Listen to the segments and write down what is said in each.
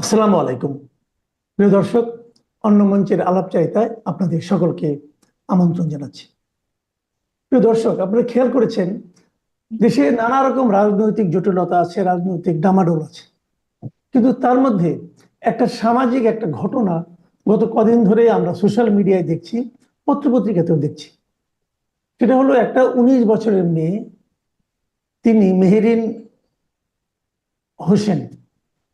আসসালামু আলাইকুম। প্রিয় দর্শক, অন্য মঞ্চের আলাপচারিতায় আপনাদের সকলকে আমন্ত্রণ জানাচ্ছি। প্রিয় দর্শক, আপনারা খেয়াল করেছেন, দেশে নানা রকম রাজনৈতিক জটিলতা আছে, রাজনৈতিক ডামাডোল আছে। কিন্তু তার মধ্যে একটা সামাজিক একটা ঘটনা গত কদিন ধরে আমরা সোশ্যাল মিডিয়ায় দেখছি, পত্রপত্রিকাতেও দেখছি। সেটা হলো একটা উনিশ বছরের মেয়ে, তিনি মেহেরিন হোসেন।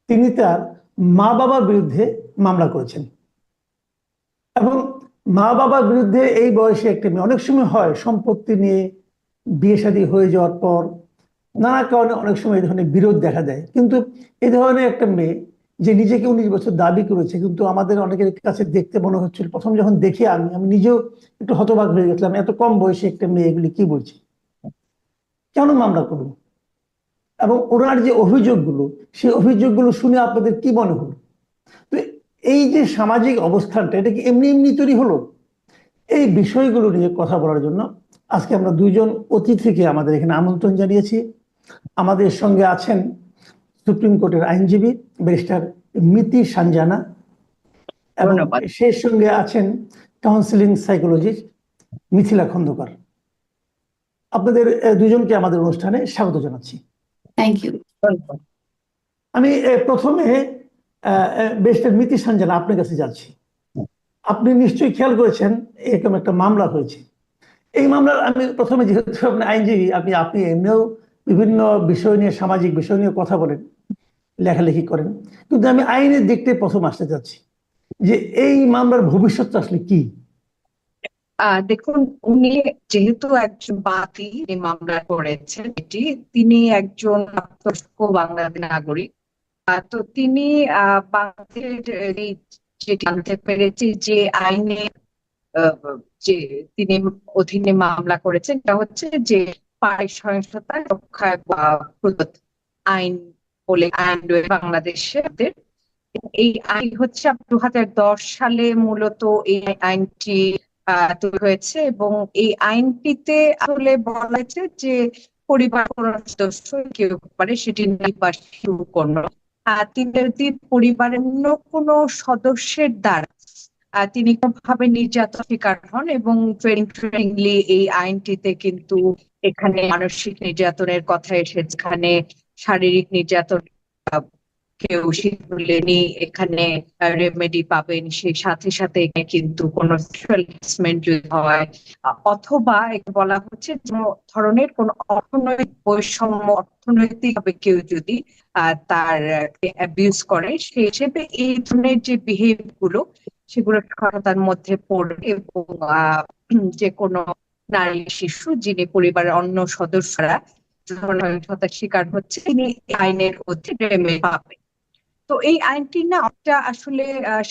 তিনি তার মা বাবার বিরুদ্ধে মামলা করেছেন। এবং মা বাবার বিরুদ্ধে এই বয়সে একটা মেয়ে, অনেক সময় হয় সম্পত্তি নিয়ে বিয়ে শাদী হয়ে যাওয়ার পর নানা কারণে অনেক সময় এই ধরনের বিরোধ দেখা দেয়। কিন্তু এই ধরনের একটা মেয়ে যে নিজেকে উনিশ বছর দাবি করেছে, কিন্তু আমাদের অনেকের কাছে দেখতে মনে হচ্ছিল প্রথম যখন দেখি আমি আমি নিজেও একটু হতবাক হয়ে গেছিলাম, এত কম বয়সে একটা মেয়ে এগুলি কি বলছে? কেন মামলা করব এবং ওনার যে অভিযোগগুলো সেই অভিযোগগুলো শুনে আপনাদের কি মনে হলো? তো এই যে সামাজিক অবস্থানটা এটা কি এমনি এমনি তৈরি হলো? এই বিষয়গুলো নিয়ে কথা বলার জন্য আজকে আমরা দুইজন অতিথিকে আমাদের এখানে আমন্ত্রণ জানিয়েছি। আমাদের সঙ্গে আছেন সুপ্রিম কোর্টের আইনজীবী ব্যারিস্টার মিতি সানজানা এবং। সেই সঙ্গে আছেন কাউন্সিলিং সাইকোলজিস্ট মিথিলা খন্দকার। আপনাদের দুজনকে আমাদের অনুষ্ঠানে স্বাগত জানাচ্ছি। থ্যাংক ইউ আমি প্রথমে বেস্টের মিতি সানজানা আপনার কাছে যাচ্ছি। আপনি নিশ্চয়ই খেয়াল করেছেন, এরকম একটা মামলা হয়েছে। এই মামলার আমি প্রথমে যেহেতু আপনি আইনজীবী, আপনি আপনি এমনিও বিভিন্ন বিষয় নিয়ে, সামাজিক বিষয় নিয়ে কথা বলেন, লেখালেখি করেন। কিন্তু আমি আইনের দিকটাই প্রথম আসতে চাচ্ছি যে এই মামলার ভবিষ্যৎটা আসলে কি? দেখুন, উনি যেহেতু একজন এই মামলা করেছেন, এটি তিনি একজন বাংলাদেশ নাগরিক। তো তিনি জানতে পেরেছি যে আইনে যে তিনি অধীনে মামলা করেছেন এটা হচ্ছে যে পারিক সহিংসতা রক্ষা বা আইন বলে আইন রয়েছে বাংলাদেশে এই আইন হচ্ছে দু হাজার দশ সালে মূলত এই আইনটি তৈরি হয়েছে এবং এই আইনটিতে আসলে বলা হয়েছে যে পরিবার সদস্য কেউ পারে সেটি তিনি পরিবারের অন্য কোনো সদস্যের দ্বারা তিনি কোনোভাবে নির্যাতন শিকার হন এবং ট্রেনিং ট্রেনিংলি এই আইনটিতে কিন্তু এখানে মানসিক নির্যাতনের কথা এসেছে। যেখানে শারীরিক নির্যাতন কেউ শিখলেনি এখানে রেমেডি পাবেন। সেই সাথে সাথে কিন্তু কোনো হ্যারাসমেন্ট যদি হয়, অথবা বলা হচ্ছে ধরনের কোন অর্থনৈতিক বৈষম্য কেউ যদি তার অ্যাবিউজ করে হিসেবে এই ধরনের যে বিহেভগুলো, সেগুলো সহায়তার মধ্যে পড়ে এবং যে কোনো নারী শিশু যিনি পরিবারের অন্য সদস্যরা শিকার হচ্ছে, তিনি আইনের অধীনে পাবেন। তো এই আইনটি না একটা আসলে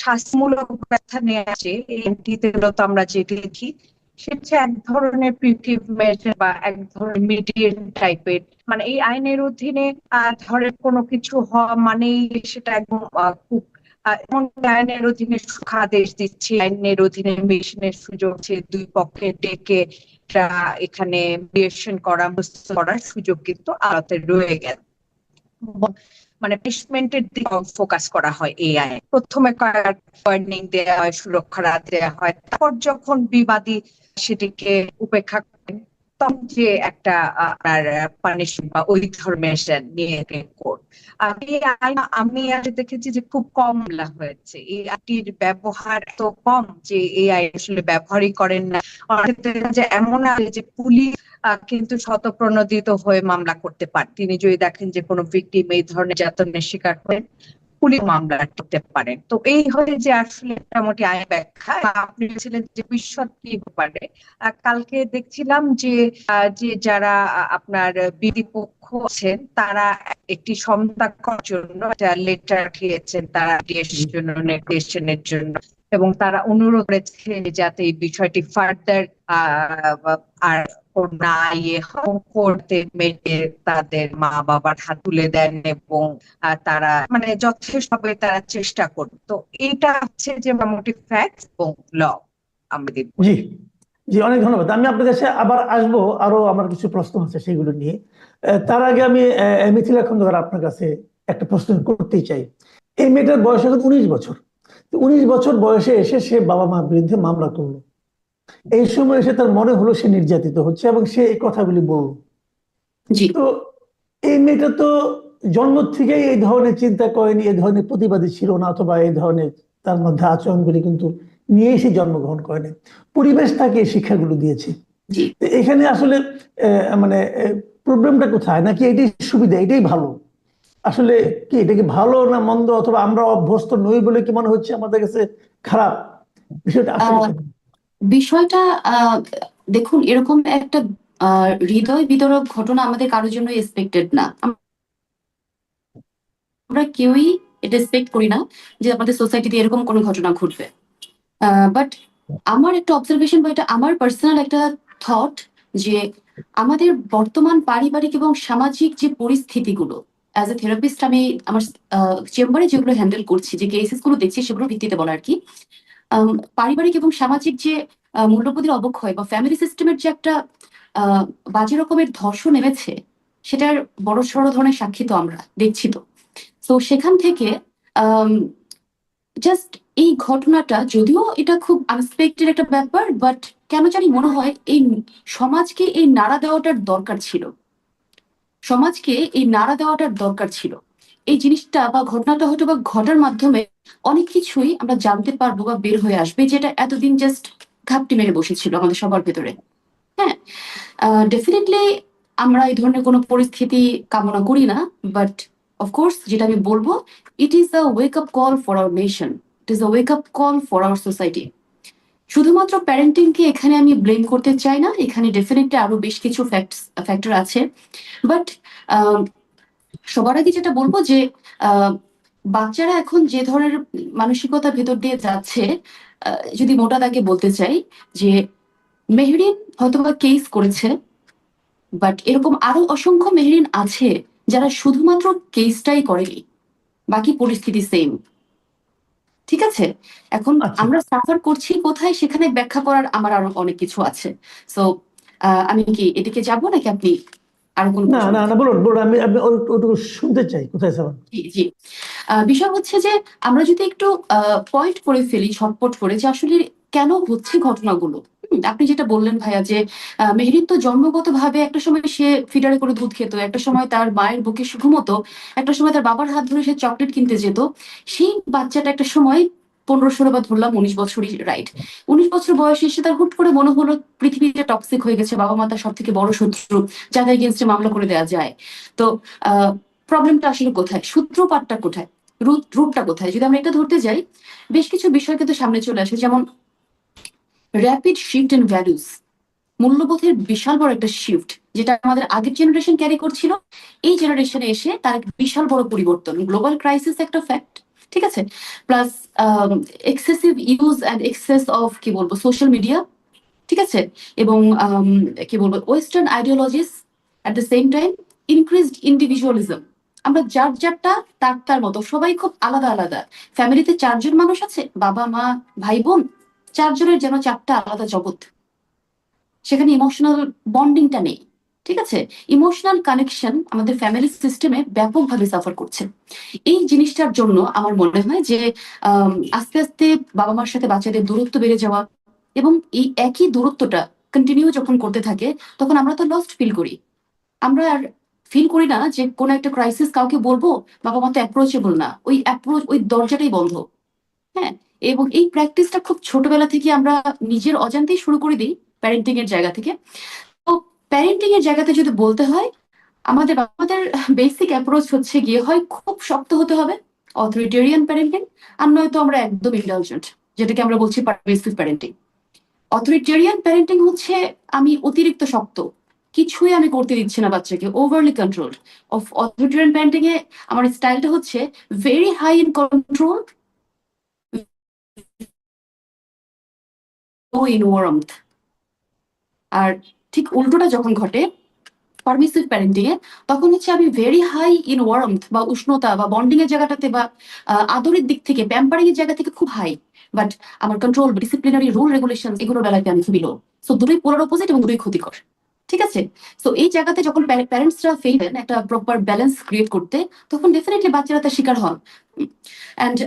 শাস্তিমূলক ব্যবস্থা নিয়ে আসে এই আইনটিতে মূলত আমরা যেটি দেখি সেটা এক ধরনের মেজার বা এক ধরনের মিডিয়েট টাইপের মানে এই আইনের অধীনে ধরে কোনো কিছু হওয়া মানেই সেটা একদম খুব আইনের অধীনে সুখাদেশ দিচ্ছে, আইনের অধীনে মিশনের সুযোগ দুই পক্ষে ডেকে এখানে করা করার সুযোগ কিন্তু আদালতে রয়ে গেল। মানে পানিশমেন্টের দিকে ফোকাস করা হয় এই আই প্রথমে ওয়ার্নিং দেওয়া হয়, সুরক্ষা দেওয়া হয়। তারপর যখন বিবাদী সেটিকে উপেক্ষা যে একটা আপনার পানিশমেন্ট বা ওই ধর্মের নিয়ে এই আইন আমি আজ দেখেছি যে খুব কম বলা হয়েছে। এই আইনটির ব্যবহার তো কম যে এই আইন আসলে ব্যবহারই করেন না। যায় এমন আছে যে পুলিশ কিন্তু শতপ্রণোদিত হয়ে মামলা করতে পারে। তিনি যদি দেখেন যে কোনো ভিকটিম এই ধরনের নির্যাতনের শিকার হয়েন পুলিশ মামলা করতে পারেন। তো এই হয়ে যে আসলে মোটামুটি আইন ব্যাখ্যা, আপনি বলছিলেন যে ভবিষ্যৎ কি পারে কালকে দেখছিলাম যে যে যারা আপনার বিধি পক্ষ আছেন, তারা একটি সমতা জন্য একটা লেটার খেয়েছেন তারা দেশের জন্য, নির্দেশনের জন্য। এবং তারা অনুরোধ করেছে যাতে এই বিষয়টি ফার্দার আর না ইয়ে করতে মেয়েকে তাদের মা বাবার হাত তুলে দেন এবং তারা মানে যথেষ্টভাবে তারা চেষ্টা করবে তো এটা হচ্ছে যে মোটামুটি ফ্যাক্ট এবং ল আমাদের জি জি, অনেক ধন্যবাদ। আমি আপনার কাছে আবার আসব, আরও আমার কিছু প্রশ্ন আছে সেগুলো নিয়ে। তার আগে আমি মিথিলা খন্দকার আপনার কাছে একটা প্রশ্ন করতেই চাই। এই মেয়েটার বয়স এখন উনিশ বছর। উনিশ বছর বয়সে এসে সে বাবা মার বিরুদ্ধে মামলা করল। এই সময় এসে তার মনে হলো সে নির্যাতিত হচ্ছে এবং সে এই কথাগুলি বলল। তো এই মেয়েটা তো জন্ম থেকেই এই ধরনের চিন্তা করেনি এই ধরনের প্রতিবাদী ছিল না অথবা এই ধরনের তার মধ্যে আচরণগুলি কিন্তু নিয়েই সে জন্মগ্রহণ করেনি। পরিবেশ তাকে এই শিক্ষাগুলো দিয়েছে। এখানে আসলে আহ, মানে প্রবলেমটা কোথায়? নাকি এটাই সুবিধা এটাই ভালো? আসলে কি এটা কি ভালো না মন্দ? অথবা আমরা অভ্যস্ত নই বলে কি মনে হচ্ছে আমাদের কাছে খারাপ? বিষয়টা আসলে বিষয়টা দেখুন, এরকম একটা হৃদয় বিতরক ঘটনা আমাদের কারোর জন্য এক্সপেক্টেড না। আমরা কেউই এটা এক্সপেক্ট করি না যে আমাদের সোসাইটিতে এরকম কোনো ঘটনা ঘটবে। বাট আমার একটা অবজারভেশন বা এটা আমার পার্সোনাল একটা থট যে আমাদের বর্তমান পারিবারিক এবং সামাজিক যে পরিস্থিতিগুলো অ্যাজ এ থেরাপিস্ট আমি আমার চেম্বারে যেগুলো হ্যান্ডেল করছি, যে কেসেসগুলো দেখছি, সেগুলোর ভিত্তিতে বলা আর কি পারিবারিক এবং সামাজিক যে মূল্যবোধের অবক্ষয় বা ফ্যামিলি সিস্টেমের যে একটা বাজে রকমের ধর্ষণ নেমেছে, সেটার বড় সড় ধরনের সাক্ষী তো আমরা, দেখছি তো। তো সেখান থেকে জাস্ট এই ঘটনাটা যদিও এটা খুব আনএক্সপেক্টেড একটা ব্যাপার বাট কেন জানি মনে হয় এই সমাজকে এই নাড়া দেওয়াটার দরকার ছিল। সমাজকে এই নাড়া দেওয়াটার দরকার ছিল। এই জিনিসটা বা ঘটনাটা হয়তো বা ঘটার মাধ্যমে অনেক কিছুই আমরা জানতে পারব বা বের হয়ে আসবে, যেটা এতদিন জাস্ট ঘাপটি মেরে বসেছিল আমাদের সবার ভেতরে। হ্যাঁ ডেফিনেটলি আমরা এই ধরনের কোনো পরিস্থিতি কামনা করি না বাট অফকোর্স যেটা আমি বলব it is a wake up call for our nation it is a wake up call for our society শুধুমাত্র প্যারেন্টিংকে এখানে আমি ব্লেম করতে চাই না, এখানে ডেফিনেটলি আরও বেশ কিছু ফ্যাক্টস ফ্যাক্টর আছে বাট সবার আগে যেটা বলব যে আহ, বাচ্চারা এখন যে ধরনের মানসিকতার ভেতর দিয়ে যাচ্ছে যদি মোটা দাগে বলতে চাই যে মেহরিন হয়তোবা কেস করেছে বাট এরকম আরও অসংখ্য মেহরিন আছে যারা শুধুমাত্র কেসটাই করেনি বাকি পরিস্থিতি সেম ঠিক আছে? এখন আচ্ছা। আমরা সাফার করছি কোথায়? সেখানে ব্যাখ্যা করার আমার আরও অনেক কিছু আছে। সো আমি কি এদিকে যাব নাকি আপনি আরও কোনো না না না বলুন বলুন আমি আমি ওটুকু শুনতে চাই কোথায় যাবেন জি বিষয় হচ্ছে যে আমরা যদি একটু পয়েন্ট করে ফেলি ঝটপট করে যে আসলে কেন হচ্ছে ঘটনাগুলো? আপনি যেটা বললেন ভাইয়া যে মেহরিন তো জন্মগতভাবে একটা সময় সে ফিডারে করে দুধ খেত একটা সময় তার মায়ের বুকে ঘুমতো একটা সময় তার বাবার হাত ধরে সে চকলেট কিনতে যেত সেই বাচ্চাটা একটা সময় পনেরো ষোলো বা ধরলাম উনিশ বছরই রাইট উনিশ বছর বয়সে এসে তার হুট করে মনে হলো পৃথিবীতে টক্সিক হয়ে গেছে, বাবা মা তার সব থেকে বড় শত্রু, যাদের এগেনস্টে মামলা করে দেওয়া যায়। তো প্রবলেমটা আসলে কোথায়? সূত্রপাতটা কোথায়? রুটটা কোথায়? যদি আমরা এটা ধরতে যাই, বেশ কিছু বিষয় কিন্তু সামনে চলে আসে। যেমন র্যাপিড শিফট ইন ভ্যালুস মূল্যবোধের বিশাল বড় একটা শিফট যেটা আমাদের আগের জেনারেশন ক্যারি করছিল। এই জেনারেশনে এসে তার বিশাল বড় পরিবর্তন গ্লোবাল ক্রাইসিস একটা ফ্যাক্ট ঠিক আছে? Plus excessive use and access of কি বলব সোশ্যাল মিডিয়া ঠিক আছে? এবং um, কি বলব western ideologies at the same time increased individualism আমরা যার যারটা তার তার মতো সবাই খুব আলাদা আলাদা। ফ্যামিলিতে চারজন মানুষ আছে বাবা মা ভাই বোন চারজনের যেন চারটা আলাদা জগৎ। সেখানে ইমোশনাল বন্ডিংটা নেই। ঠিক আছে? ইমোশনাল কানেকশন আমাদের ফ্যামিলি সিস্টেমে ব্যাপকভাবে সাফার করছে। এই জিনিসটার জন্য আমার মনে হয় যে আস্তে আস্তে বাবা মার সাথে বাচ্চাদের দূরত্ব বেড়ে যাওয়া এবং এই একই দূরত্বটা কন্টিনিউ যখন করতে থাকে, তখন আমরা তো লস্ট ফিল করি। আমরা আর ফিল করি না যে কোনো একটা ক্রাইসিস কাউকে বলব বাবা মা তো অ্যাপ্রোচেবল না। ওই অ্যাপ্রোচ ওই দরজাটাই বন্ধ। হ্যাঁ? এবং এই প্র্যাকটিসটা খুব ছোটবেলা থেকে আমরা নিজের অজান্তেই শুরু করে দিই প্যারেন্টিং এর জায়গা থেকে। প্যারেন্টিং এর জায়গাতে যদি বলতে হয়, আমাদের আমাদের বেসিক অ্যাপ্রোচ হচ্ছে গিয়ে হয় খুব শক্ত হতে হবে অথরিটেরিয়ান প্যারেন্টিং আর নয়তো আমরা একদম ইন্টেলিজেন্ট যেটাকে আমরা বলছি পারমিসিভ প্যারেন্টিং অথরিটেরিয়ান প্যারেন্টিং হচ্ছে আমি অতিরিক্ত শক্ত, কিছুই আমি করতে দিচ্ছি না বাচ্চাকে overly control of authoritarian parenting এ আমার স্টাইলটা হচ্ছে very high in control in warmth আর ঠিক উল্টোটা যখন ঘটে পারমিসিভ প্যারেন্টিং এ, তখন হচ্ছে আমি ভেরি হাই ইন ওয়ার্ম বা উষ্ণতা বা বন্ডিং এর জায়গাটাতে বা আদরের দিক থেকে প্যাম্পারিং এর জায়গা থেকে খুব হাই বাট আমার কন্ট্রোল ডিসিপ্লিনারি রুল রেগুলেশন এগুলো বেলাতে আমি খুবই লো সো দুটোই পোলার অপোজিট এবং দুটোই ক্ষতিকর। ঠিক আছে? তো এই জায়গাতে যখন প্যারেন্টসরা ফেল একটা প্রপার ব্যালেন্স ক্রিয়েট করতে তখন ডেফিনেটলি বাচ্চারা তার শিকার হন। অ্যান্ড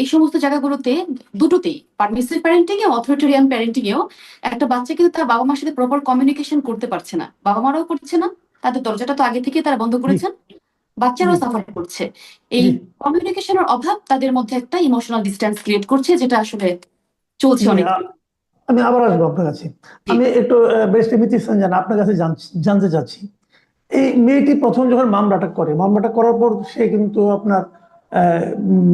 এই সমস্ত জায়গাগুলোতে দুটোতেই পারমিসিভ প্যারেন্টিং এ অথরিটেরিয়ান প্যারেন্টিং এও একটা বাচ্চা কিন্তু তার বাবা মার সাথে প্রপার কমিউনিকেশন করতে পারছে না। বাবা মারাও করছে না তাদের দরজাটা তো আগে থেকে তারা বন্ধ করেছেন। বাচ্চারাও। সাফার করছে। এই। কমিউনিকেশনের অভাব তাদের মধ্যে একটা ইমোশনাল ডিস্টেন্স ক্রিয়েট করছে যেটা আসলে চলছে অনেক আমি আবার আসব আপনার কাছে। আমি একটু বেস্ট মিতি সঞ্জান আপনার কাছে জান- জানতে চাচ্ছি। এই মেয়েটি প্রথম যখন মামলাটা করে মামলাটা করার পর সে কিন্তু আপনার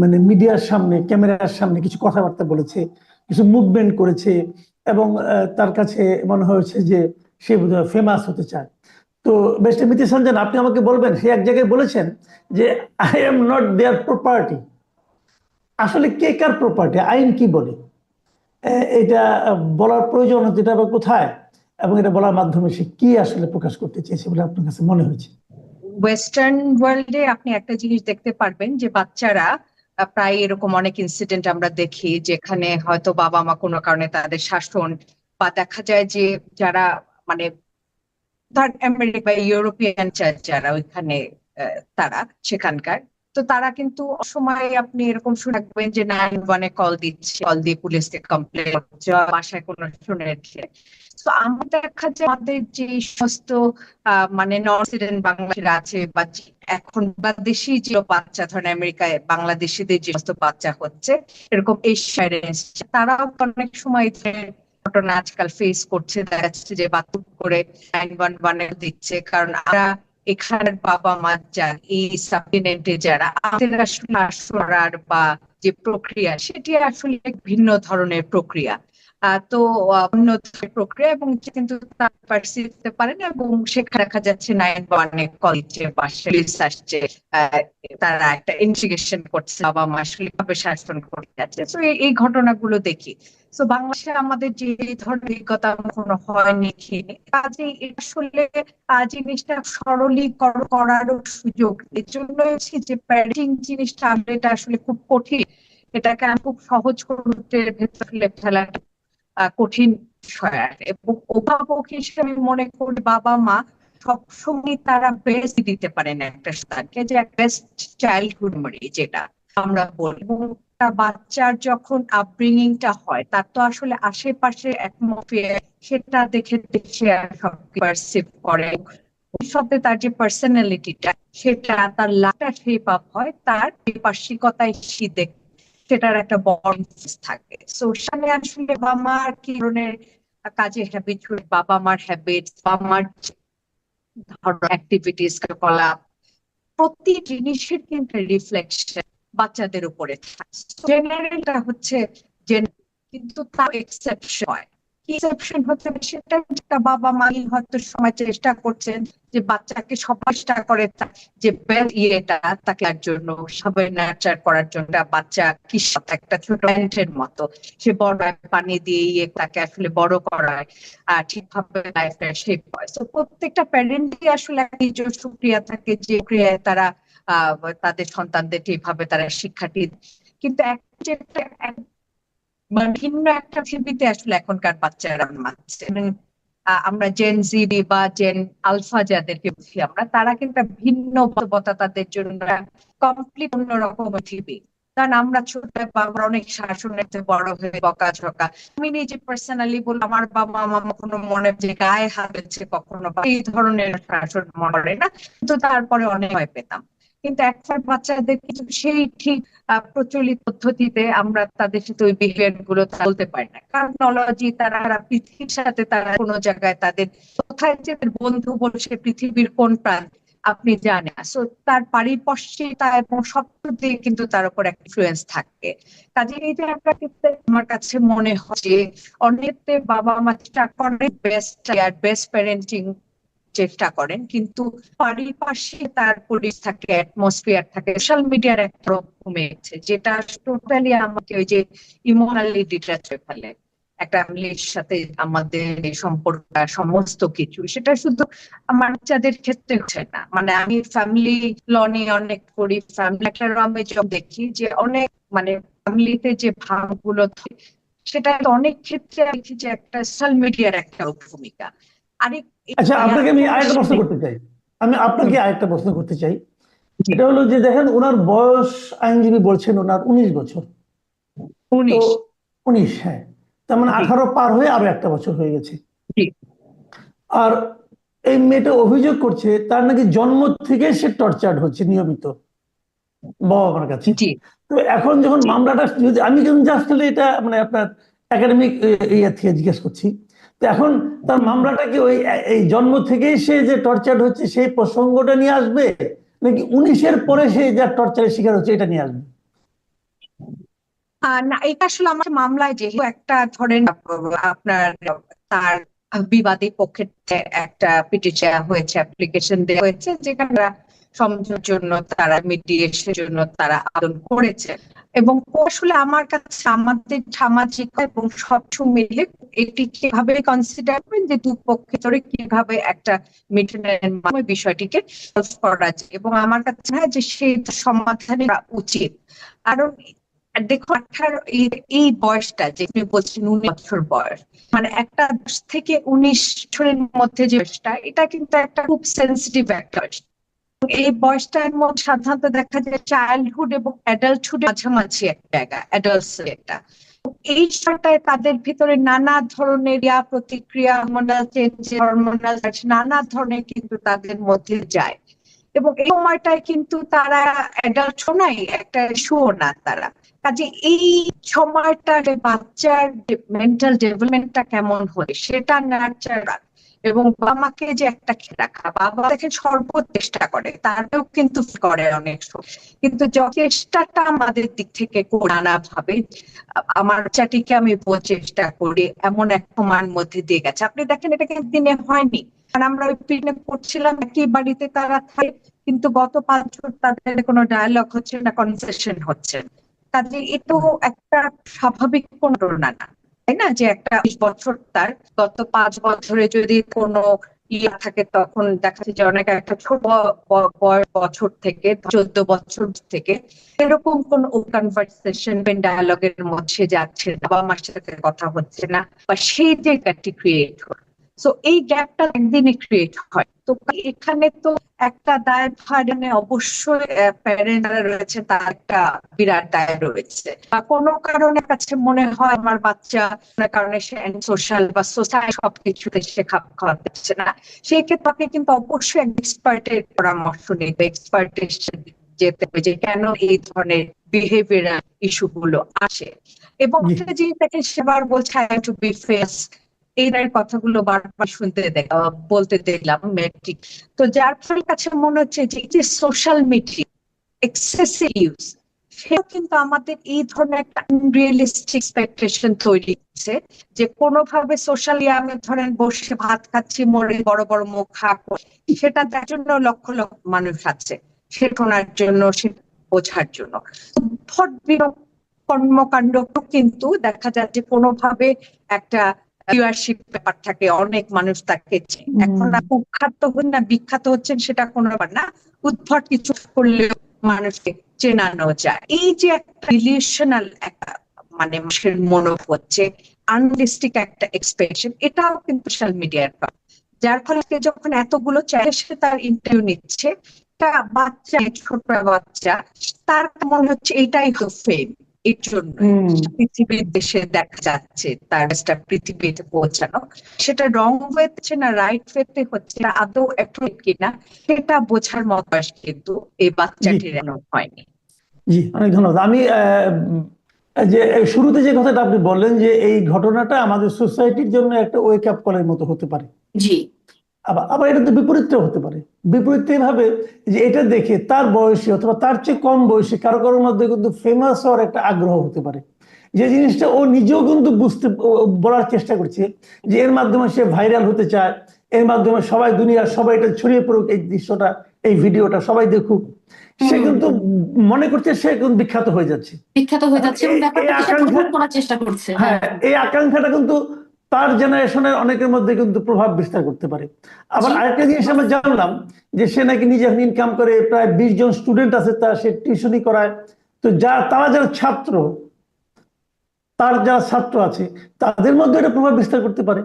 মানে মিডিয়ার সামনে ক্যামেরার সামনে কিছু কথাবার্তা বলেছে কিছু মুভমেন্ট করেছে এবং তার কাছে মনে হয়েছে যে সে বোধহয় ফেমাস হতে চায়। তো বেস্ট মিতি সঞ্জান আপনি আমাকে বলবেন সে এক জায়গায় বলেছেন যে I am not their property আসলে কে কার প্রপার্টি আইন কি বলে? এটা বলার প্রয়োজন যেটা বা কোথায়? এবং এটা বলার মাধ্যমে সে কি আসলে প্রকাশ করতে চেয়েছে বলে আপনার কাছে মনে হয়েছে? ওয়েস্টার্ন ওয়ার্ল্ডে আপনি একটা জিনিস দেখতে পারবেন যে বাচ্চারা প্রায় এরকম অনেক ইনসিডেন্ট আমরা দেখি যেখানে হয়তো বাবা মা কোনো কারণে তাদের শাসন বা দেখা যায় যে যারা মানে আমেরিকা ইউরোপিয়ান যারা ওইখানে তারা সেখানকার তো তারা কিন্তু অসময়ে আপনি এরকম শুনে রাখবেন যে নাইন ওয়ানে কল দিচ্ছে কল দিয়ে পুলিশকে কমপ্লেন করছে বাসায় কোনো শুনে রেখে তো আমার দেখা যায় আমাদের যে সমস্ত মানে নর্থ বাংলাদেশের আছে, বা এখন বাংলাদেশি যে বাচ্চা, ধরেন আমেরিকায় বাংলাদেশিদের যে সমস্ত বাচ্চা হচ্ছে, এরকম এশিয়ার তারাও অনেক সময় ঘটনা আজকাল ফেস করছে, দেখা যাচ্ছে যে বাতুক করে নাইন ওয়ান ওয়ানে দিচ্ছে। কারণ আমরা এখানের বাবা মা যান, এই সাবকন্টিনেন্টে যারা আসলে আসরার বা যে প্রক্রিয়া, সেটি আসলে ভিন্ন ধরনের প্রক্রিয়া। তো ধরনের প্রক্রিয়া এবং কিন্তু পার্সিভ করতে পারেন এবং সেখানে দেখা যাচ্ছে নাইন ওয়ানে কল দিচ্ছে বা পুলিশ আসছে তারা একটা করছে, বাবা মা শাসন করতে যাচ্ছে। তো এই ঘটনাগুলো দেখি। তো বাংলাদেশে আমাদের যে ধরনের অভিজ্ঞতা কখনো হয়নি কাজে আসলে জিনিসটা সরলীকরণ করারও সুযোগ। এর জন্য যে প্যারেন্টিং জিনিসটা এটা আসলে খুব কঠিন। এটাকে আমি খুব সহজ করতে ভেতরে ফেলাটা কঠিন এবং অভিভাবক হিসেবে মনে করি বাবা, মা সবসময় তারা বেস্ট দিতে পারেন একটা সন্তানকে যে বেস্ট চাইল্ডহুড মেমোরি যেটা আমরা বলি। এবং বাচ্চার যখন আপব্রিঙ্গিংটা হয়, তার তো আসলে আশেপাশে অ্যাটমসফিয়ার সেটা দেখে দেখে পারসিভ করে। ভবিষ্যতে তার যে পার্সোনালিটিটা সেটা তার লাটা শেপ আপ হয়, তার পার্শ্বিকতায় সে দেখ সেটার একটা বড় থাকে। সো সেখানে আসলে বাবা মার কি ধরনের কাজে হ্যাবিট বাবা মার হ্যাবিট বাবা মার অ্যাক্টিভিটিস কলাপ প্রতি জিনিসের কিন্তু রিফ্লেকশন বাচ্চাদের উপরে জেনারেলটা হচ্ছে কিন্তু তার এক্সেপশন হয়। হতে পারে সেটা বাবা মাই হয়তো সময় চেষ্টা করছেন যে বাচ্চাকে করে যে ইয়েটা তাকে জন্য নার্চার করার জন্য। বাচ্চা কি একটা ছোট মতো, সে বড় পানি দিয়ে ইয়ে তাকে আসলে বড় করায় ঠিকভাবে লাইফটা শেপ হয়। তো প্রত্যেকটা প্যারেন্টই আসলে একটা নিজস্ব ক্রিয়া থাকে যে ক্রিয়ায় তারা তাদের সন্তানদেরকে এইভাবে তারা শিক্ষাটি কিন্তু এক- মানে ভিন্ন একটা পৃথিবীতে আসলে এখনকার বাচ্চারা মানছে। আহ, আমরা জেন জি বা জেন আলফা যাদেরকে বুঝি আমরা তারা কিন্তু ভিন্ন বাস্তবতা তাদের জন্য কমপ্লিট অন্যরকম পৃথিবী। কারণ আমরা ছোট বা আমরা অনেক শাসনের বড় হয়ে বকাঝকা। আমি নিজে পার্সোনালি বল আমার বাবা মা কখনো মনে যে গায়ে হাত কখনো এই ধরনের শাসন মনে না। কিন্তু তারপরে অনেক ভয় পেতাম। কিন্তু এখন বাচ্চাদের কিছু সেই ঠিক প্রচলিত পদ্ধতিতে আমরা তাদের সাথে ওই বিহেভিয়ারগুলো বলতে পারি না। কারণ টেকনোলজি তারা পৃথিবীর সাথে তারা কোনো জায়গায় তাদের কোথায় যে বন্ধু বলছে পৃথিবীর কোন প্রান্ত, আপনি জানেন। সো তার পারিপার্শ্বিক এবং সব দিয়ে কিন্তু তার উপর একটা ইনফ্লুয়েন্স থাকে। কাজে এই যে জায়গাটা কিন্তু আমার কাছে মনে হয় যে অনেকে বাবা মা চেষ্টা করে বেস্ট আর বেস্ট প্যারেন্টিং চেষ্টা করেন, কিন্তু পারিপার্শ্বিক তার পুলিশ থাকে অ্যাটমসফিয়ার থাকে সোশ্যাল মিডিয়ার একটা কমেছে যেটা টোটালি আমাকে ওই যে ইমোশনালি ডিটাচ হয়ে ফেলে। একটা ফ্যামিলির সাথে আমাদের সম্পর্ক সমস্ত কিছু, সেটা শুধু আমার বাচ্চাদের ক্ষেত্রে হচ্ছে না। মানে আমি ফ্যামিলি ল নিয়ে অনেক করি ফ্যামিলি একটা আমি দেখি যে অনেক মানে ফ্যামিলিতে যে ভাবগুলো সেটা অনেক ক্ষেত্রে দেখি যে একটা সোশ্যাল মিডিয়ার একটা ভূমিকা। আরেক আচ্ছা আপনাকে আমি আরেকটা প্রশ্ন করতে চাই। আমি আপনাকে আরেকটা প্রশ্ন করতে চাই। এটা হলো যে দেখেন ওনার বয়স আইনজীবী বলছেন ওনার উনিশ বছর। উনিশ। উনিশ হ্যাঁ। তার মানে আঠারো পার হয়ে আরও একটা বছর হয়ে গেছে। আর এই মেয়েটা অভিযোগ করছে তার নাকি জন্ম থেকে সে টর্চার্ড হচ্ছে নিয়মিত। বাবা মার কাছে। তো এখন যখন মামলাটা যদি আমি কিন্তু জাস্ট এটা মানে আপনার একাডেমিক ইয়ে থেকে জিজ্ঞেস করছি এখন তার মামলাটা কি ওই, এই জন্ম থেকেই সে যে টর্চার্ড হচ্ছে, সেই প্রসঙ্গটা নিয়ে আসবে? নাকি উনিশের পরে সে যা টর্চারের শিকার হচ্ছে, এটা নিয়ে আসবে? না, এটা আসলে আমার মামলায় যেহেতু একটা ধরেন আপনার তার বিবাদী পক্ষের একটা পিটিশন হয়েছে, অ্যাপ্লিকেশন দেওয়া হয়েছে, যেখানে তারা সমঝোতার জন্য, তারা মিডিয়েশনের জন্য তারা আবেদন করেছে। এবং আসলে আমার কাছে আমাদের সামাজিক এবং সবকিছু মিলে এটি কীভাবে কনসিডার করেন যে দুপক্ষে ধরে কীভাবে একটা মাধ্যমে বিষয়টিকে করা যায় এবং আমার কাছে হয় যে সেই সমাধানে উচিত কারণ দেখো, আঠারো এই বয়সটা যে আপনি বলছেন উনিশ বছর বয়স মানে একটা দশ থেকে উনিশ বছরের মধ্যে যে বয়সটা, এটা কিন্তু একটা খুব সেন্সিটিভ একটা। এই বয়সটার মধ্যে সাধারণত দেখা যায় চাইল্ডহুড এবং অ্যাডাল্টহুড মাঝামাঝি একটা জায়গা অ্যাডাল্টস একটা। এই সময়টায় তাদের ভিতরে নানা ধরনের ইয়া প্রতিক্রিয়া হরমোনাল চেঞ্জ হরমোনাল নানা ধরনের কিন্তু তাদের মধ্যে যায়। এবং এই সময়টায় কিন্তু তারা অ্যাডাল্ট নাই, একটা শো না তারা। কাজে এই সময়টা বাচ্চার মেন্টাল ডেভেলপমেন্টটা কেমন হয়, সেটা নার্চার এবং বাবা মাকে যে একটা রাখা বাবা দেখে সর্বোচ্চ চেষ্টা করে তারও কিন্তু করে অনেক কিন্তু চেষ্টাটা আমাদের দিক থেকে করে নানা ভাবে, আমার বাচ্চাটিকে আমি চেষ্টা করি, এমন এক সময়ের মধ্যে দিয়ে গেছে। আপনি দেখেন, এটা কিন্তু দিনে হয়নি। কারণ আমরা ওই পিনে পড়ছিলাম, একই বাড়িতে তারা থাকে, কিন্তু গত পাঁচ বছর তাদের কোনো ডায়ালগ হচ্ছে না কনভারসেশন হচ্ছে। কাজে এটাও একটা স্বাভাবিক কোনো না। তাই না? যে একটা বছর তার, গত পাঁচ বছরে যদি কোনো ইয়ে থাকে, তখন দেখা যায় যে অনেক একটা ছোট বছর থেকে, চোদ্দ বছর থেকে এরকম কোন কনভারসেশন ডায়ালগের মধ্যে যাচ্ছে বাবা মার সাথে কথা হচ্ছে না, বা সেই জায়গাটি ক্রিয়েট হয় সো এই গ্যাপটা একদিনে ক্রিয়েট হয়। তো এখানে তো একটা দায় ভার মানে অবশ্যই প্যারেন্টরা রয়েছে তার একটা বিরাট দায় রয়েছে। বা কোনো কারণে কাছে মনে হয় আমার বাচ্চা কারণে সে সোশ্যাল বা সোসাইটি সবকিছুতে সে খাপ খাওয়াতে পারছে না। সেই ক্ষেত্রে আপনি কিন্তু অবশ্যই এক্সপার্টের পরামর্শ নেবে এক্সপার্টের যেতে হবে যে কেন এই ধরনের বিহেভিয়ারাল ইস্যু গুলো আসে। এবং জিনিস দেখেন সেবার বলছে টু বি ফেস এই ধরনের কথাগুলো বারবার শুনতে বলতে দেখলাম মেয়েটি তো যার ফলে কাছে মনে হচ্ছে যে এই যে সোশ্যাল মিডিয়া এক্সেসিভ ইউজ সেটা কিন্তু আমাদের এই ধরনের একটা আনরিয়েলিস্টিক এক্সপেকটেশন তৈরি হচ্ছে যে কোনোভাবে সোশ্যালি আমি ধরেন বসে ভাত খাচ্ছি, মরে বড় বড় মুখ খা সেটা তার জন্য লক্ষ লক্ষ মানুষ আছে। সে শোনার জন্য সে বোঝার জন্য। কর্মকাণ্ড কিন্তু দেখা যাচ্ছে কোনোভাবে একটা ভিউয়ারশিপ ব্যাপার থাকে অনেক মানুষ তাকে। এখন আর কুখ্যাত হন না বিখ্যাত হচ্ছেন সেটা কোনো ব্যাপার না। উদ্ভট কিছু করলেও মানুষকে চেনানো যায়। এই যে একটা রিলেশনাল একটা মানে মানুষের মনোভ হচ্ছে আনলিস্টিক একটা এক্সপ্রেশন এটাও কিন্তু সোশ্যাল মিডিয়ার যার ফলে যখন এতগুলো চায় সে তার ইন্টারভিউ নিচ্ছে। একটা বাচ্চা ছোট বাচ্চা তার মনে হচ্ছে এটাই তো ফেম এর জন্য পৃথিবীর দেশে দেখা যাচ্ছে তার একটা পৃথিবীতে পৌঁছানো। সেটা রং ওয়েতে না রাইট ওয়েতে হচ্ছে না আদৌ একটু কিনা সেটা বোঝার মতো কিন্তু এই বাচ্চাটির হয়নি। জি অনেক ধন্যবাদ। আমি যে শুরুতে যে কথাটা আপনি বললেন যে এই ঘটনাটা আমাদের সোসাইটির জন্য একটা ওয়েক আপ কলের মতো হতে পারে। জি। আবার আবার এটা তো বিপরীতটাও হতে পারে। বিপরীত এভাবে যে এটা দেখে তার বয়সী অথবা তার চেয়ে কম বয়সী কারও কারোর মধ্যে কিন্তু ফেমাস হওয়ার একটা আগ্রহ হতে পারে। যে জিনিসটা ও নিজেও কিন্তু বুঝতে বলার চেষ্টা করছে যে এর মাধ্যমে সে ভাইরাল হতে চায় এর মাধ্যমে সবাই দুনিয়ার সবাই এটা ছড়িয়ে পড়ুক এই দৃশ্যটা এই ভিডিওটা সবাই দেখুক। সে কিন্তু মনে করছে সে কিন্তু বিখ্যাত হয়ে যাচ্ছে। বিখ্যাত হয়ে যাচ্ছে এবং করার চেষ্টা করছে হ্যাঁ এই আকাঙ্ক্ষাটা কিন্তু তার জেনারেশনের অনেকের মধ্যে কিন্তু প্রভাব বিস্তার করতে পারে। আবার আরেকটা জিনিস আমরা জানলাম যে সে নাকি নিজে এখন ইনকাম করে প্রায় বিশ জন স্টুডেন্ট আছে তার সে টিউশনই করায়। তো যা তারা যারা ছাত্র তার যারা ছাত্র আছে তাদের মধ্যে এটা প্রভাব বিস্তার করতে পারে।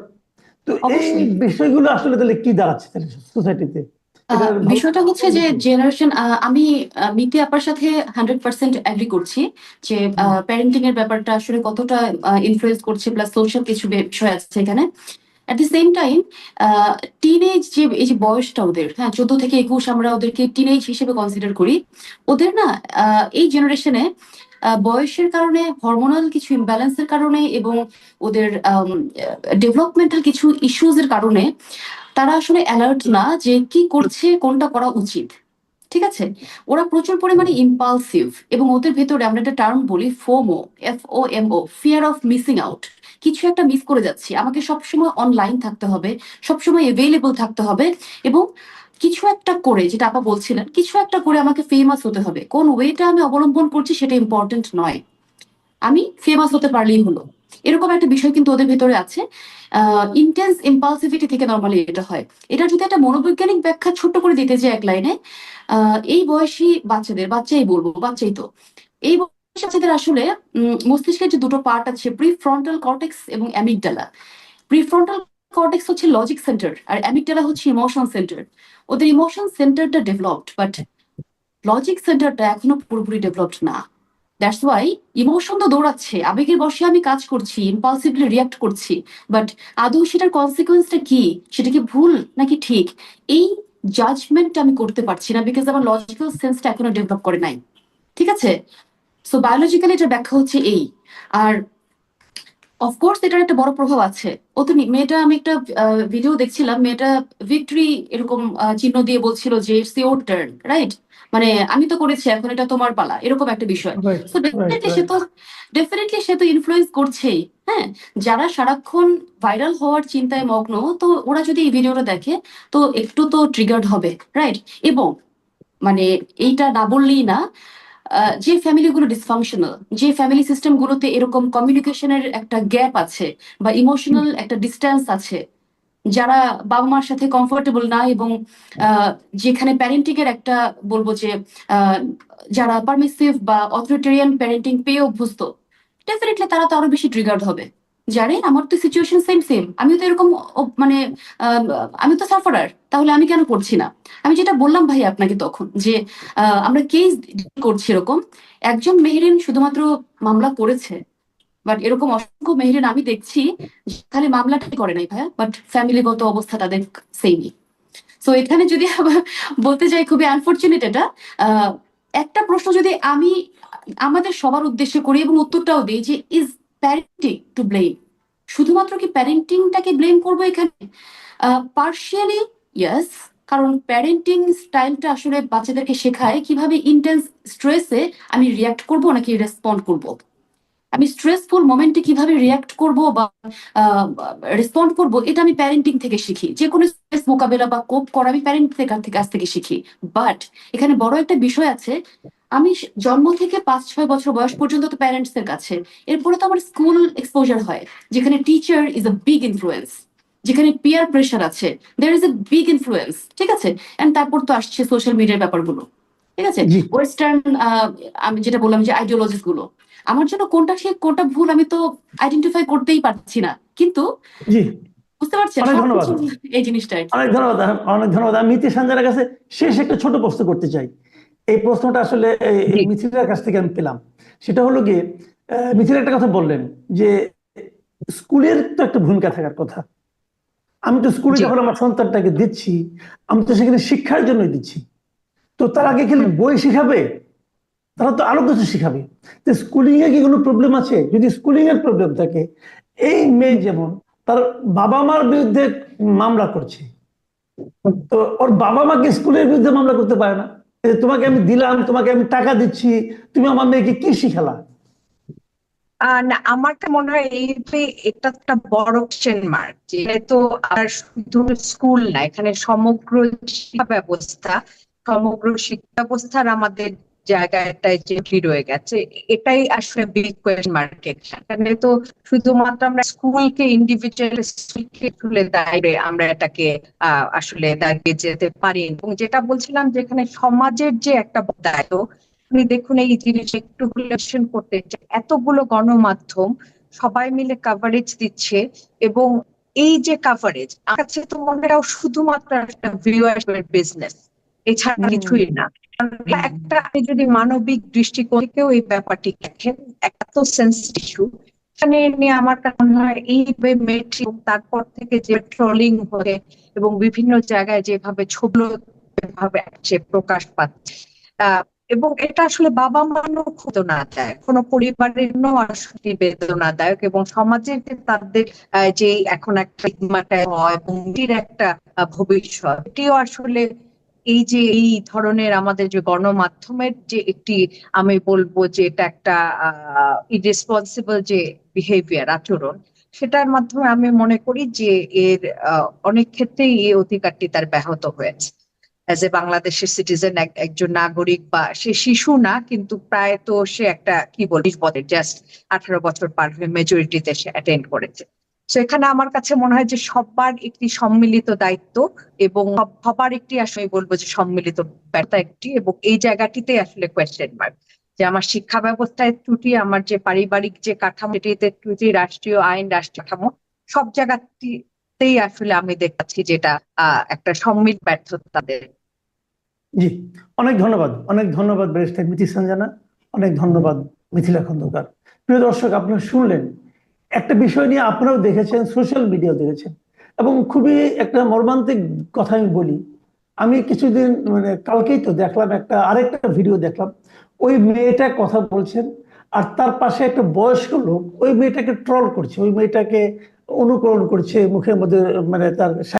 তো এই বিষয়গুলো আসলে তাহলে কি দাঁড়াচ্ছে তাহলে সোসাইটিতে বিষয়টা হচ্ছে যে জেনারেশন আমি মিতি আপার সাথে হান্ড্রেড পার্সেন্ট অ্যাগ্রি করছি যে প্যারেন্টিং এর ব্যাপারটা আসলে কতটা ইনফ্লুয়েন্স করছে প্লাস সোশ্যাল কিছু বিষয় আছে এখানে। At the same time teenage যে এই যে বয়সটা ওদের হ্যাঁ চোদ্দ থেকে একুশ আমরা ওদেরকে টিনেজ হিসেবে কনসিডার করি। ওদের না এই জেনারেশনে বয়সের কারণে হরমোনাল কিছু ইমব্যালেন্সের কারণে এবং ওদের ডেভেলপমেন্টাল কিছু ইস্যুজ এর কারণে তারা আসলে অ্যালার্ট না যে কি করছে, কোনটা করা উচিত। ঠিক আছে? ওরা প্রচুর পরিমাণে ইম্পালসিভ এবং ওদের ভেতরে আমরা একটা টার্ম বলি FOMO F O M O fear of missing out কিছু একটা মিস করে যাচ্ছি। আমাকে সবসময় অনলাইন থাকতে হবে, সবসময় এভেলেবল থাকতে হবে এবং কিছু একটা করে, যেটা আপা বলছিলেন, কিছু একটা করে আমাকে ফেমাস হতে হবে। কোন ওয়েটা আমি অবলম্বন করছি সেটা ইম্পর্টেন্ট নয়। আমি ফেমাস হতে পারলেই হলো। এরকম একটা বিষয় কিন্তু ওদের ভেতরে আছে। ইন্টেন্স ইম্পালসিভিটি থেকে নর্মালি এটা হয়। এটা যদি একটা মনোবৈজ্ঞানিক ব্যাখ্যা ছোট্ট করে দিতে চাই এক লাইনে এই বয়সী বাচ্চাদের, বাচ্চাই বলব, বাচ্চাই তো। এই বাচ্চাদের আসলে মস্তিষ্কের যে দুটো পার্ট আছে প্রিফ্রন্টাল কর্টেক্স এবং অ্যামিগডালা প্রিফ্রন্টাল কর্টেক্স হচ্ছে লজিক সেন্টার আর অ্যামিগডালা হচ্ছে ইমোশন সেন্টার ওদের ইমোশন সেন্টারটা ডেভেলপড বাট লজিক সেন্টারটা এখনও পুরোপুরি ডেভেলপড না। দ্যাটস ওয়াই ইমোশন তো দৌড়াচ্ছে। আবেগের বসে আমি কাজ করছি ইম্পালসিভলি রিয়াক্ট করছি। বাট আদৌ সেটার কনসিকুয়েন্সটা কি? সেটা কি ভুল নাকি ঠিক? এই জাজমেন্ট আমি করতে পারছি না বিকজ আমার লজিক্যাল সেন্সটা এখনও ডেভেলপ করে নাই। ঠিক আছে? সো বায়োলজিক্যালি এটার ব্যাখ্যা হচ্ছে এই। আর অফকোর্স এটার একটা বড় প্রভাব আছে। ও তো মেয়েটা আমি একটা ভিডিও দেখছিলাম। মেয়েটা ভিক্টরি এরকম চিহ্ন দিয়ে বলছিল যে ইটস ইওর টার্ন রাইট মানে আমি তো করেছি এখন এটা তোমার পালা এরকম একটা বিষয়। তো ডেফিনেটলি সে তো ডেফিনেটলি সে তো ইনফ্লুয়েন্স করছেই হ্যাঁ? যারা সারাক্ষণ ভাইরাল হওয়ার চিন্তায় মগ্ন তো ওরা যদি এই ভিডিওটা দেখে তো একটু তো ট্রিগার্ড হবে রাইট এবং মানে এইটা না বললেই না যে ফ্যামিলিগুলো ডিসফাংশনাল যে ফ্যামিলি সিস্টেম গুলোতে এরকম কমিউনিকেশনের একটা গ্যাপ আছে বা ইমোশনাল একটা ডিস্টেন্স আছে যারা বাবা মার সাথে কমফোর্টেবল না এবং যেখানে প্যারেন্টিং এর একটা বলব যে যারা পারমিসিভ বা অথরিটেরিয়ান প্যারেন্টিং পেয়ে অভ্যস্ত ডেফিনেটলি তারা তো আরও বেশি ট্রিগার্ড হবে। জানে আমার তো সিচুয়েশন সেম সেম আমিও তো এরকম মানে আমি তো সাফারার তাহলে আমি কেন করছি না? আমি যেটা বললাম ভাই আপনাকে তখন যে আমরা কেস করছি এরকম। একজন মেহেরিন শুধুমাত্র মামলা করেছে বাট এরকম অসংখ্য মেহেরিন আমি দেখছি খালি মামলাটাই করে নাই ভাইয়া? বাট ফ্যামিলিগত অবস্থা তাদের সেমই সো এখানে যদি বলতে যাই, খুবই আনফর্চুনেট এটা। একটা প্রশ্ন যদি আমি আমাদের সবার উদ্দেশ্যে করি এবং উত্তরটাও দিই যে ইজ প্যারেন্টিং টু ব্লেম শুধুমাত্র কি প্যারেন্টিংটাকে ব্লেম করব এখানে? পার্শিয়ালি ইয়েস কারণ প্যারেন্টিং স্টাইলটা আসলে বাচ্চাদেরকে শেখায় কীভাবে ইন্টেন্স স্ট্রেসে আমি রিয়াক্ট করব নাকি রেসপন্ড করব। আমি স্ট্রেসফুল মোমেন্টে কীভাবে রিয়াক্ট করব বা রেসপন্ড করব এটা আমি প্যারেন্টিং থেকে শিখি। যে কোনো স্ট্রেস মোকাবেলা বা কোপ করা আমি প্যারেন্ট থেকে কাছ থেকে শিখি। বাট এখানে বড় একটা বিষয় আছে আমি জন্ম থেকে পাঁচ ছয় বছর বয়স পর্যন্ত তো প্যারেন্টস এর কাছে। এরপরে তো আমার স্কুল এক্সপোজার হয় যেখানে teacher is a big influence যেখানে পিয়ার প্রেশার আছে দের ইজ এ বিগ ইনফ্লুয়েন্স ঠিক আছে? এন্ড তারপর তো আসছে সোশ্যাল মিডিয়ার ব্যাপারগুলো ঠিক আছে। ওয়েস্টার্ন আমি যেটা বললাম যে আইডিওলজিসগুলো। আমার জন্য কোনটা ঠিক কোনটা ভুল আমি তো আইডেন্টিফাই করতেই পারছি না। কিন্তু বুঝতে পারছেন? অনেক ধন্যবাদ। এই জিনিসটা অনেক ধন্যবাদ অনেক ধন্যবাদ। আমি মিতি সঞ্জয়ের কাছে শেষ একটা ছোট প্রশ্ন করতে চাই। এই প্রশ্নটা আসলে। মিথিলার কাছ থেকে আমি পেলাম। সেটা হলো গিয়ে আহ, মিথিলা একটা কথা বললেন যে স্কুলের তো একটা ভূমিকা থাকার কথা। আমি তো স্কুলে যখন আমার সন্তানটাকে দিচ্ছি আমি তো সেখানে শিক্ষার জন্যই দিচ্ছি। তো তার আগে খেলে বই শিখাবে? তারা তো আরও কিছু শিখাবে। তো স্কুলিং এ কি কোনো প্রবলেম আছে? যদি স্কুলিং এর প্রবলেম থাকে, এই মেয়ে যেমন, তার বাবা মার বিরুদ্ধে মামলা করছে। তো ওর বাবা মাকে স্কুলের বিরুদ্ধে মামলা করতে পারে না। তোমাকে আমি দিলাম, তোমাকে আমি টাকা দিচ্ছি, তুমি আমার মেয়েকে কি শিখালা? না, আমার তো মনে হয় এই যে এটা একটা বড় কোশ্চেন মার্ক যেহেতু আর শুধু স্কুল না, এখানে সমগ্র শিক্ষা ব্যবস্থা, সমগ্র শিক্ষা ব্যবস্থার আমাদের জায়গাটায় কি রয়ে গেছে এটাই আসলে বিগ কোয়েশ্চেন মার্ক এখানে তো শুধুমাত্র আমরা স্কুলকে ইন্ডিভিজুয়াল স্কুলকে তুলে দাঁড়িয়ে আমরা এটাকে আসলে দাঁড়িয়ে যেতে পারি। এবং যেটা বলছিলাম যেখানে সমাজের যে একটা দায়িত্ব আপনি দেখুন এই জিনিস একটু রিলেশন করতে চাই এতগুলো গণমাধ্যম সবাই মিলে কাভারেজ দিচ্ছে এবং এই যে কাভারেজ আমার কাছে তো মনে হয় শুধুমাত্র একটা ভিউয়ারশিপের বিজনেস এছাড়া কিছুই না। একটা আপনি যদি মানবিক দৃষ্টিকোণ থেকেও এই ব্যাপারটি দেখেন এত সেন্সিটিভ ইস্যু এখানে নিয়ে আমার মনে হয় এই মেট্রি তারপর থেকে যে ট্রলিং হয়ে এবং বিভিন্ন জায়গায় যেভাবে ছবি ভাবে প্রকাশ পাচ্ছে এবং এটা আসলে বাবা মানও বেদনাদায়ক, কোনো পরিবারের জন্য আসলে বেদনাদায়ক এবং সমাজের যে তাদের যে এখন একটা হয় এবং একটা ভবিষ্যৎ, এটিও আসলে এই যে, এই ধরনের আমাদের যে গণমাধ্যমের যে একটি, আমি বলব যে এটা একটা ইরেসপন্সিবল যে বিহেভিয়ার আচরণ, সেটার মাধ্যমে আমি মনে করি যে এর অনেক ক্ষেত্রেই এই অধিকারটি তার ব্যাহত হয়েছে। অ্যাজ এ বাংলাদেশের সিটিজেন একজন নাগরিক বা সে শিশু না, কিন্তু প্রায় তো সে একটা, কি বলিস বলে জাস্ট আঠারো বছর পার হয়ে মেজরিটিতে সে অ্যাটেন্ড করেছে। তো এখানে আমার কাছে মনে হয় যে সবার একটি সম্মিলিত দায়িত্ব এবং সবার একটি আসলে বলব যে সম্মিলিত ব্যর্থ একটি এবং এই জায়গাটিতে আসলে কোয়েশ্চেন মার্ক যে আমার শিক্ষা ব্যবস্থায় ত্রুটি, আমার যে পারিবারিক যে কাঠামো, সেটিতে ত্রুটি, রাষ্ট্রীয় আইন, রাষ্ট্রীয় কাঠামো, সব জায়গাতেই আসলে আমি দেখাচ্ছি যেটা একটা সম্মিল ব্যর্থতা। জি, অনেক ধন্যবাদ অনেক ধন্যবাদ ব্যারিস্টার মিতি সঞ্জানা, অনেক ধন্যবাদ মিথিলা খন্দকার। প্রিয় দর্শক, আপনারা শুনলেন একটা বিষয় নিয়ে আপনারাও দেখেছেন সোশ্যাল মিডিয়াও দেখেছেন। এবং খুবই একটা মর্মান্তিক কথা আমি বলি। আমি কিছুদিন মানে কালকেই তো দেখলাম একটা, আরেকটা ভিডিও দেখলাম। ওই মেয়েটা কথা বলছেন, আর তার পাশে একটা বয়স্ক লোক, ওই মেয়েটাকে ট্রল করছে, ওই মেয়েটাকে অনুকরণ করছে, মুখের মধ্যে মানে তার